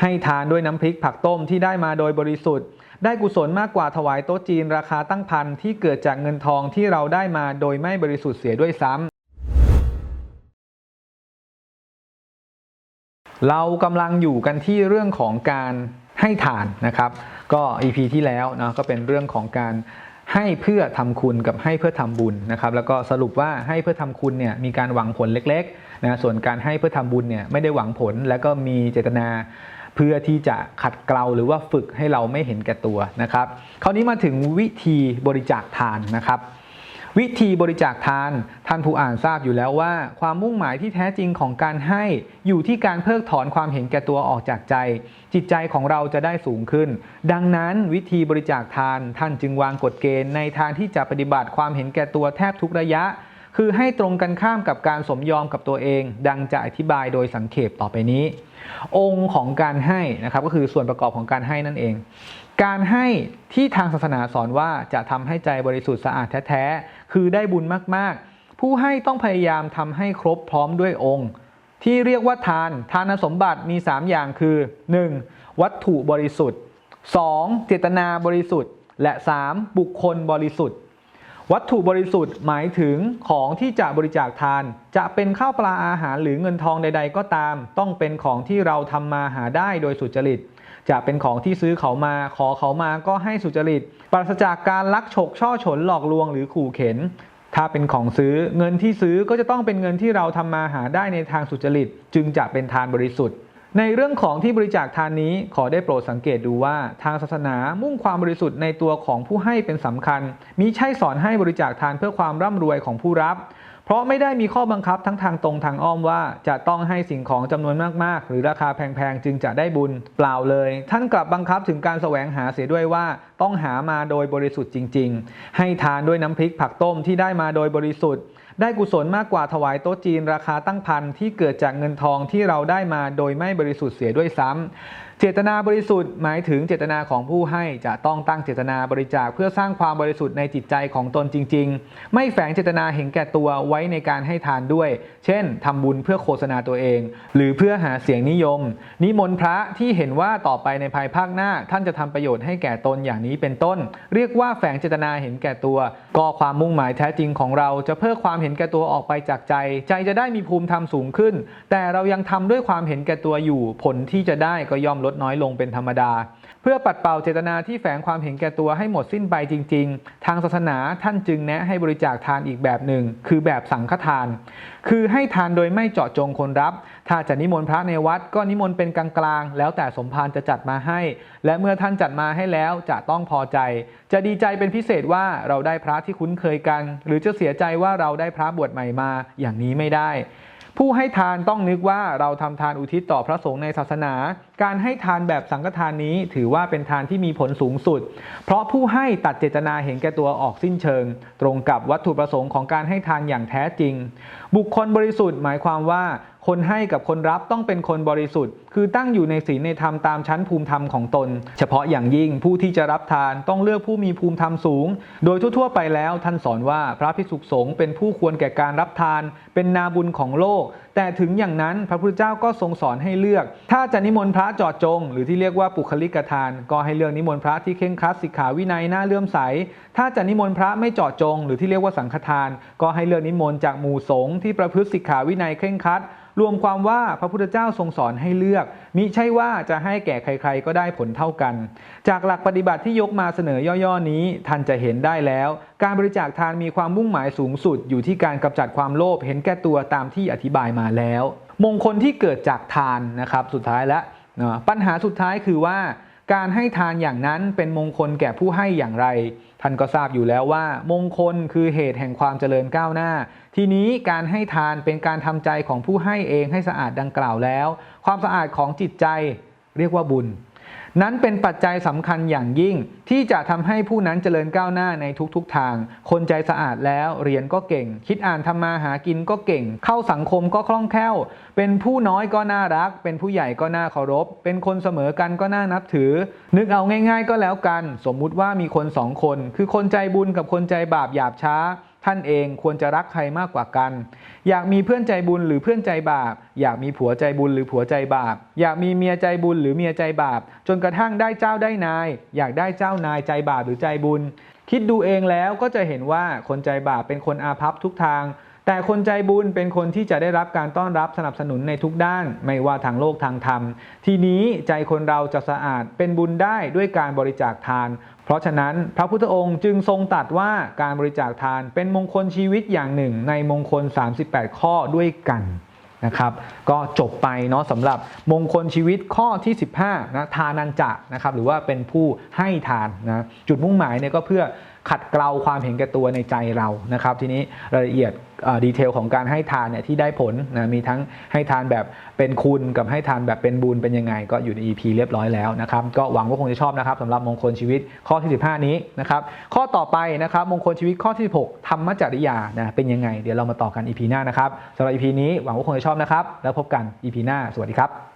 ให้ทานด้วยน้ำพริกผักต้มที่ได้มาโดยบริสุทธิ์ ได้กุศลมากกว่าถวายโต๊ะจีนราคาตั้งพันที่เกิดจากเงินทองที่เราได้มาโดยไม่บริสุทธิ์เสียด้วยซ้ำเรากำลังอยู่กันที่เรื่องของการให้ทานนะครับ ก็ EP ที่แล้วนะก็เป็นเรื่องของการให้เพื่อทำคุณกับให้เพื่อทำบุญนะครับ แล้วก็สรุปว่าให้เพื่อทำคุณเนี่ยมีการหวังผลเล็กๆนะส่วนการให้เพื่อทำบุญเนี่ยไม่ได้หวังผลแล้วก็มีเจตนา พื่อที่จะขัดเกลาหรือว่าฝึกให้เราไม่เห็นแก่ตัวนะครับ คราวนี้มาถึงวิธีบริจาคทานนะครับ วิธีบริจาคทานท่านผู้อ่านทราบอยู่แล้วว่า ความมุ่งหมายที่แท้จริงของการให้อยู่ที่การเพิกถอนความเห็นแก่ตัวออกจากใจ จิตใจของเราจะได้สูงขึ้น ดังนั้นวิธีบริจาคทานท่านจึงวางกฎเกณฑ์ในทางที่จะปฏิบัติความเห็นแก่ตัวแทบทุกระยะ คือให้ตรงกันข้ามกับการสมยอมกับตัวเอง ดังจะอธิบายโดยสังเขปต่อไปนี้ องค์ของการให้นะครับก็คือส่วนประกอบของการให้นั่นเอง การให้ที่ทางศาสนาสอนว่าจะทำให้ใจบริสุทธิ์สะอาดแท้ๆคือได้บุญมากๆ ผู้ให้ต้องพยายามทำให้ครบพร้อมด้วยองค์ ที่เรียกว่าทานทานสมบัติมี 3 อย่างคือ 1. วัตถุบริสุทธิ์ 2. เจตนาบริสุทธิ์ และ 3. บุคคลบริสุทธิ์ วัตถุบริสุทธิ์หมายถึงของที่จะบริจาคทาน จะเป็นข้าวปลาอาหารหรือเงินทองใด ๆ ก็ตาม ต้องเป็นของที่เราทำมาหาได้โดยสุจริต จะเป็นของที่ซื้อเขามา ขอเขามาก็ให้สุจริต ปราศจากการลักฉกช่อฉนหลอกลวงหรือขู่เข็น ถ้าเป็นของซื้อเงินที่ซื้อก็จะต้องเป็นเงินที่เราทำมาหาได้ในทางสุจริต จึงจะเป็นทานบริสุทธิ์ ในเรื่องของที่บริจาคทานนี้ขอได้โปรดสังเกตดูว่า ทางศาสนามุ่งความบริสุทธิ์ในตัวของผู้ให้เป็นสำคัญ มิใช่สอนให้บริจาคทานเพื่อความร่ำรวยของผู้รับ เพราะไม่ได้มีข้อบังคับทั้งทางตรงทางอ้อมว่าจะต้องให้สิ่งของจำนวนมากๆ หรือราคาแพงๆ จึงจะได้บุญ เปล่าเลย ท่านกลับบังคับถึงการแสวงหาเสียด้วยว่า ต้องหามาโดยบริสุทธิ์จริง ๆ ให้ทานด้วยน้ำพริกผักต้มที่ได้มาโดยบริสุทธิ์ ได้กุศลมากกว่าถวายโต๊ะจีนราคาตั้งพันที่เกิดจากเงินทองที่เราได้มาโดยไม่บริสุทธิ์เสียด้วยซ้ำเจตนาบริสุทธิ์หมายถึงเจตนาของผู้ให้จะต้องตั้งเจตนาบริจาคเพื่อสร้างความบริสุทธิ์ในจิตใจของตนจริง ๆ ไม่แฝงเจตนาเห็นแก่ตัวไว้ในการให้ทานด้วย เช่นทำบุญเพื่อโฆษณาตัวเอง หรือเพื่อหาเสียงนิยม นิมนต์พระที่เห็นว่าต่อไปในภายภาคหน้า ท่านจะทำประโยชน์ให้แก่ตนอย่างนี้เป็นต้น เรียกว่าแฝงเจตนาเห็นแก่ตัว ก็ความมุ่งหมายแท้จริงของเราจะเพิ่มความเห็นแก่ตัวออกไปจากใจ ใจจะได้มีภูมิธรรมสูงขึ้น แต่เรายังทำด้วยความเห็นแก่ตัวอยู่ ผลที่จะได้ก็ย่อมลดน้อยลงเป็นธรรมดา เพื่อปัดเป่าเจตนาที่แฝงความเห็นแก่ตัวให้หมดสิ้นไปจริง ๆ ทางศาสนาท่านจึงแนะให้บริจาคทานอีกแบบหนึ่ง คือแบบสังฆทาน คือให้ทานโดยไม่เจาะจงคนรับ ถ้าจะนิมนต์พระในวัดก็นิมนต์เป็นกลางๆ แล้วแต่สมภารจะจัดมาให้ และเมื่อท่านจัดมาให้แล้วจะต้องพอใจ จะดีใจเป็นพิเศษว่าเราได้พระที่คุ้นเคยกัน หรือจะเสียใจว่าเราได้พระบวชใหม่มา อย่างนี้ไม่ได้ ผู้ให้ทานต้องนึกว่าเราทำทานอุทิศต่อพระสงฆ์ในศาสนา การให้ทานแบบสังฆทานนี้ถือว่าเป็นทานที่มีผลสูงสุด เพราะผู้ให้ตัดเจตนาเห็นแก่ตัวออกสิ้นเชิง ตรงกับวัตถุประสงค์ของการให้ทานอย่างแท้จริง บุคคลบริสุทธิ์หมายความว่าคนให้กับคนรับต้องเป็นคนบริสุทธิ์ คือตั้งอยู่ในศีลในธรรมตามชั้นภูมิธรรมของตน เฉพาะอย่างยิ่งผู้ที่จะรับทานต้องเลือกผู้มีภูมิธรรมสูง โดยทั่วๆไปแล้วท่านสอนว่าพระภิกษุสงฆ์เป็นผู้ควรแก่การรับทาน เป็นนาบุญของโลก แต่ถึงอย่างนั้นพระพุทธเจ้าก็ทรงสอนให้เลือก ถ้าจะนิมนต์พระจอดจง หรือที่เรียกว่าปุคลิกทาน ก็ให้เลือกนิมนต์พระที่เคร่งครัดสิกขาวินัยน่าเลื่อมใส ถ้าจะนิมนต์พระไม่จาะจง หรือที่เรียกว่าสังฆทาน ก็ให้เลือกนิมนต์จากหมู่สงฆ์ที่ประพฤติสิกขาวินัยเคร่งครัดรวมความว่าพระพุทธเจ้าทรงสอนให้เลือก มิใช่ว่าจะให้แก่ใครๆก็ได้ผลเท่ากัน จากหลักปฏิบัติที่ยกมาเสนอย่อๆนี้ ท่านจะเห็นได้แล้ว การบริจาคทานมีความมุ่งหมายสูงสุด อยู่ที่การกำจัดความโลภเห็นแก่ตัวตามที่อธิบายมาแล้ว มงคลที่เกิดจากทานนะครับ สุดท้ายแล้วนะปัญหาสุดท้ายคือว่า การให้ทานอย่างนั้นเป็นมงคลแก่ผู้ให้อย่างไร ท่านก็ทราบอยู่แล้วว่า มงคลคือเหตุแห่งความเจริญก้าวหน้า ทีนี้การให้ทานเป็นการทำใจของผู้ให้เองให้สะอาดดังกล่าวแล้ว ความสะอาดของจิตใจเรียกว่าบุญ นั้นเป็นปัจจัยสำคัญอย่างยิ่ง ที่จะทำให้ผู้นั้นเจริญก้าวหน้าในทุกๆทาง คนใจสะอาดแล้วเรียนก็เก่ง คิดอ่านทำมาหากินก็เก่ง เข้าสังคมก็คล่องแคล่ว เป็นผู้น้อยก็น่ารัก เป็นผู้ใหญ่ก็น่าเคารพ เป็นคนเสมอกันก็น่านับถือ นึกเอาง่าย ๆ ก็แล้วกัน สมมุติว่ามีคนสองคน คือคนใจบุญกับคนใจบาปหยาบช้า ท่านเองควรจะรักใครมากกว่ากัน อยากมีเพื่อนใจบุญหรือเพื่อนใจบาป อยากมีผัวใจบุญหรือผัวใจบาป อยากมีเมียใจบุญหรือเมียใจบาป จนกระทั่งได้เจ้าได้นาย อยากได้เจ้านายใจบาปหรือใจบุญ คิดดูเองแล้วก็จะเห็นว่าคนใจบาปเป็นคนอาภัพทุกทาง แต่คนใจบุญเป็นคนที่จะได้รับการต้อนรับสนับสนุนในทุกด้าน ไม่ว่าทางโลกทางธรรม ทีนี้ใจคนเราจะสะอาดเป็นบุญได้ด้วยการบริจาคทาน เพราะฉะนั้นพระพุทธองค์จึงทรงตรัสว่าการบริจาคทานเป็นมงคลชีวิตอย่างหนึ่งในมงคล 38 ข้อด้วยกันนะครับก็จบไปเนาะสำหรับมงคลชีวิตข้อที่ 15นะทานันจะนะครับหรือว่าเป็นผู้ให้ทานนะจุดมุ่งหมายเนี่ยก็เพื่อ ขัดเกลาความเห็นแก่ตัวในใจเรานะครับ ทีนี้รายละเอียดดีเทลของการให้ทานเนี่ยที่ได้ผลนะมีทั้งให้ทานแบบเป็นคุณกับให้ทานแบบเป็นบุญเป็นยังไง ก็อยู่ใน EP เรียบร้อยแล้วนะครับ ก็หวังว่าคงจะชอบนะครับสำหรับมงคลชีวิตข้อที่ 15 นี้นะครับข้อต่อไปนะครับมงคลชีวิตข้อที่ 16ธรรมจริยานะเป็นยังไง เดี๋ยวเรามาต่อกัน EP หน้านะครับสำหรับ EP นี้หวังว่าคงจะชอบนะครับ แล้วพบกัน EP หน้าสวัสดีครับ